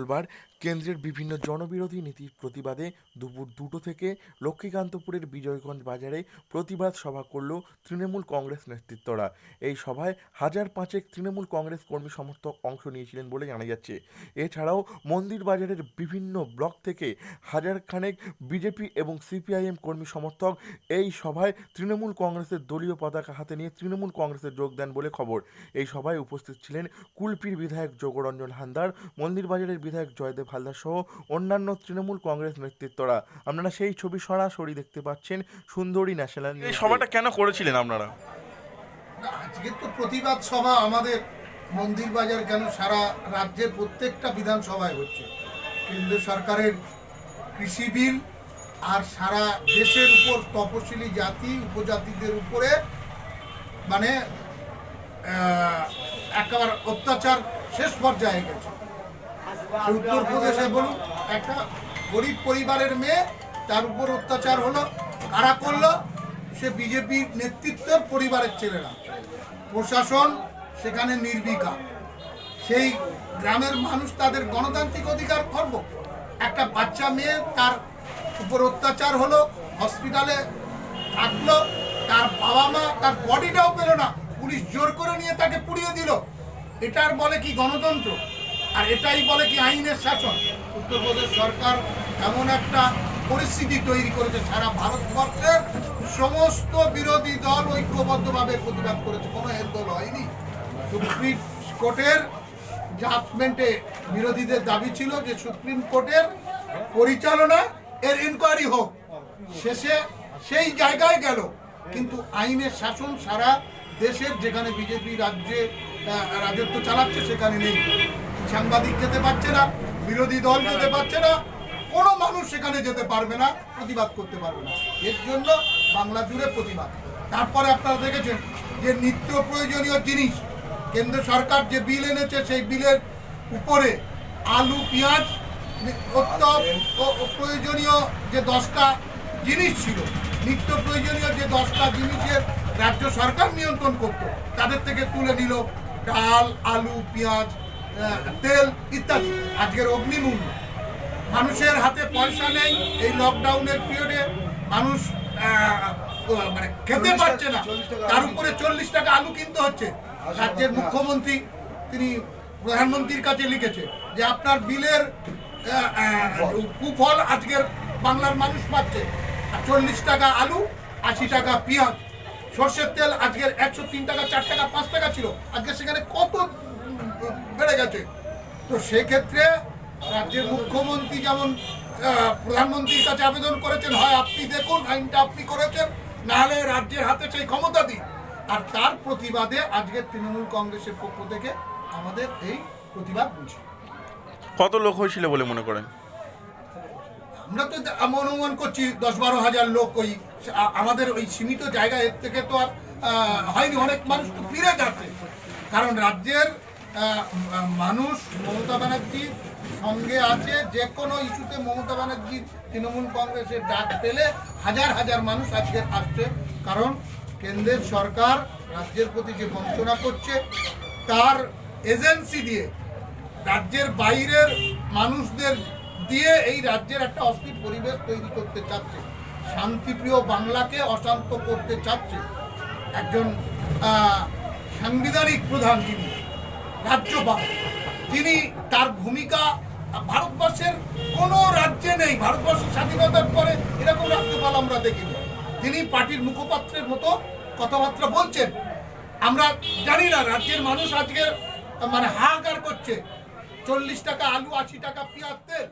বুধবার কেন্দ্রের বিভিন্ন জনবিরোধী নীতির প্রতিবাদে দুপুর দুটো থেকে লক্ষ্মীকান্তপুরের বিজয়গঞ্জ বাজারে প্রতিবাদ সভা করল তৃণমূল কংগ্রেস নেতৃত্বরা। এই সভায় হাজার পাঁচেক তৃণমূল কংগ্রেস কর্মী সমর্থক অংশ নিয়েছিলেন বলে জানা যাচ্ছে। এছাড়াও মন্দির বাজারের বিভিন্ন ব্লক থেকে হাজার খানেক বিজেপি এবং সিপিআইএম কর্মী সমর্থক এই সভায় তৃণমূল কংগ্রেসের দলীয় পতাকা হাতে নিয়ে তৃণমূল কংগ্রেসে যোগ দেন বলে খবর। এই সভায় উপস্থিত ছিলেন কুলপির বিধায়ক যোগরঞ্জন হান্দার মন্দির বাজারের বিধায়ক জয়দেব হালদার সহ অন্যান্য তৃণমূল কংগ্রেস নেতৃত্বরা। আপনারা সেই ছবি সরাসরি দেখতে পাচ্ছেন সুন্দরী ন্যাশনাল এই সভাটা কেন করেছিলেন আপনারা? আজকে তো প্রতিবাদ সভা আমাদের মন্দির বাজার কেন সারা রাজ্যের প্রত্যেকটা বিধানসভায় হচ্ছে। কেন্দ্র সরকারের কৃষি বিল আর সারা দেশের উপর তপশিলি জাতি উপজাতিদের উপরে মানে আহ, একেবারে অত্যাচার শেষ পর্যায়ে গেছে। উত্তরপ্রদেশে বলুন, একটা গরিব পরিবারের মেয়ে, তার উপর অত্যাচার হলো, কারা করল? সে বিজেপির নেতৃত্বের পরিবারের ছেলেরা। প্রশাসন সেখানে নির্বিকার। সেই গ্রামের মানুষ তাদের গণতান্ত্রিক অধিকার করব। একটা বাচ্চা মেয়ে, তার উপর অত্যাচার হলো, হসপিটালে থাকল, তার বাবা মা, তার বডিটাও পেল না। পুলিশ জোর করে নিয়ে তাকে পুড়িয়ে দিল। এটার বলে কি গণতন্ত্র? আর এটাই বলে কি আইনের শাসন। উত্তরপ্রদেশ সরকার এমন একটা পরিস্থিতি তৈরি করেছে, সারা ভারতবর্ষের সমস্ত বিরোধী দল ঐক্যবদ্ধভাবে প্রতিবাদ করেছে। কোনো এর দল হয়নি। সুপ্রিম কোর্টের জাজমেন্টে বিরোধীদের দাবি ছিল যে সুপ্রিম কোর্টের পরিচালনা এর ইনকোয়ারি হোক। শেষে সেই জায়গায় গেল। কিন্তু আইনের শাসন সারা দেশের যেখানে বিজেপি রাজ্যে রাজত্ব চালাচ্ছে সেখানে নেই। সাংবাদিক যেতে পারছে না, বিরোধী দল যেতে পারছে না, কোনো মানুষ সেখানে যেতে পারবে না, প্রতিবাদ করতে পারবে না। এর জন্য বাংলা জুড়ে প্রতিবাদ। তারপরে আপনারা দেখেছেন যে নিত্য প্রয়োজনীয় জিনিস, কেন্দ্র সরকার যে বিল এনেছে, সেই বিলের উপরে আলু, পেঁয়াজ প্রয়োজনীয় যে দশটা জিনিস ছিল, নিত্য প্রয়োজনীয় যে দশটা জিনিসের রাজ্য সরকার নিয়ন্ত্রণ করত, তাদের থেকে তুলে নিল ডাল, আলু, পেঁয়াজ তেল ইত্যাদি। আজকের অগ্নিমূল্য মানুষের হাতে পয়সা নেই এই লকডাউনের পিরিয়ডে মানুষ মানে খেতে পারছে না। তার উপরে চল্লিশ টাকা আলু কিনতে হচ্ছে। রাজ্যের মুখ্যমন্ত্রী তিনি প্রধানমন্ত্রীর কাছে লিখেছে যে আপনার বিলের কুফল আজকের বাংলার মানুষ পাচ্ছে। আর চল্লিশ টাকা আলু আশি টাকা পেঁয়াজ। সর্ষের তেল আজকের একশো তিন টাকা চার টাকা পাঁচ টাকা ছিল। আজকে সেখানে কত বেড়ে গেছে। তো সেক্ষেত্রে রাজ্যের মুখ্যমন্ত্রী যেমন প্রধানমন্ত্রীর কাছে আবেদন করেছেন হয় আপনি দেখুন আইনটা আপনি করেছেন নাহলে রাজ্যের হাতে সেই ক্ষমতা দিন। আর তার প্রতিবাদে আজকের তৃণমূল কংগ্রেসের পক্ষ থেকে আমাদের এই প্রতিবাদ বুঝি কত লোক হয়েছিল বলে মনে করেন? আমরা তো অনুমান করছি দশ বারো হাজার লোক ওই আমাদের ওই সীমিত জায়গা এর থেকে তো আর হয়নি। অনেক মানুষ তো ফিরে যাচ্ছে। কারণ রাজ্যের মানুষ মমতা ব্যানার্জির সঙ্গে আছে, যে কোনো ইস্যুতে মমতা ব্যানার্জির তৃণমূল কংগ্রেসের ডাক পেলে হাজার হাজার মানুষ আজকে আসছে। কারণ কেন্দ্রের সরকার রাজ্যের প্রতি যে বঞ্চনা করছে, তার এজেন্সি দিয়ে, রাজ্যের বাইরের মানুষদের দিয়ে এই রাজ্যের একটা অস্থির পরিবেশ তৈরি করতে চাচ্ছে। শান্তিপ্রিয় বাংলাকে অশান্ত করতে চাচ্ছে। একজন সাংবিধানিক প্রধান যিনি রাজ্যপাল। তিনি তার ভূমিকা ভারতবর্ষের কোনো রাজ্যে নেই। ভারতবর্ষের স্বাধীনতার পরে এরকম রাজ্যপাল আমরা দেখি তিনি পার্টির মুখপাত্রের মতো কথাবার্তা বলছেন। আমরা জানি না, রাজ্যের মানুষ আজকে মানে হাহাকার করছে। চল্লিশ টাকা আলু, আশি টাকা পেঁয়াজ তেল